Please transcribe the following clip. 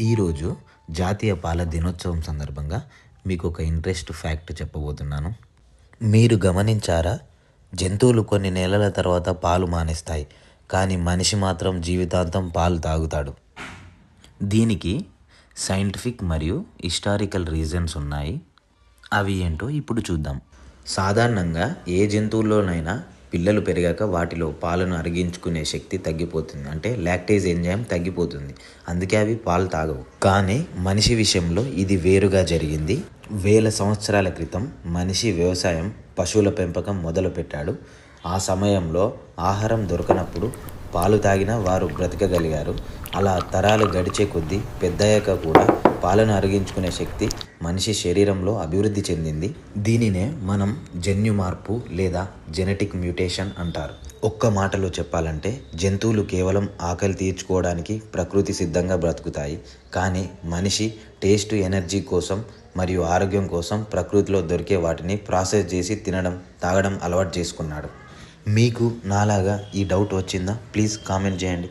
ఈరోజు జాతీయ పాల దినోత్సవం సందర్భంగా మీకు ఒక ఇంట్రెస్ట్ ఫ్యాక్ట్ చెప్పబోతున్నాను. మీరు గమనించారా? జంతువులు కొన్ని నెలల తర్వాత పాలు మానేస్తాయి కానీ మనిషి మాత్రం జీవితాంతం పాలు తాగుతాడు. దీనికి సైంటిఫిక్ మరియు హిస్టారికల్ రీజన్స్ ఉన్నాయి. అవి ఏంటో ఇప్పుడు చూద్దాం. సాధారణంగా ఏ జంతువుల్లోనైనా పిల్లలు పెరిగాక వాటిలో పాలను అరిగించుకునే శక్తి తగ్గిపోతుంది. అంటే లాక్టేజ్ ఎంజైమ్ తగ్గిపోతుంది. అందుకే అవి పాలు తాగవు. కానీ మనిషి విషయంలో ఇది వేరుగా జరిగింది. వేల సంవత్సరాల క్రితం మనిషి వ్యవసాయం పశువుల పెంపకం మొదలుపెట్టాడు. ఆ సమయంలో ఆహారం దొరకనప్పుడు పాలు తాగినా వారు బ్రతకగలిగారు. అలా తరాలు గడిచే కొద్దీ పెద్దయ్యాక కూడా పాలను అరిగించుకునే శక్తి మనిషి శరీరంలో అభివృద్ధి చెందింది. దీనినే మనం జన్యు మార్పు లేదా జెనెటిక్ మ్యూటేషన్ అంటారు. ఒక్క మాటలో చెప్పాలంటే జంతువులు కేవలం ఆకలి తీర్చుకోవడానికి ప్రకృతి సిద్ధంగా బ్రతుకుతాయి. కానీ మనిషి టేస్ట్ ఎనర్జీ కోసం మరియు ఆరోగ్యం కోసం ప్రకృతిలో దొరికే వాటిని ప్రాసెస్ చేసి తినడం తాగడం అలవాటు చేసుకున్నాడు. మీకు నాలాగా ఈ డౌట్ వచ్చిందా? ప్లీజ్ కామెంట్ చేయండి.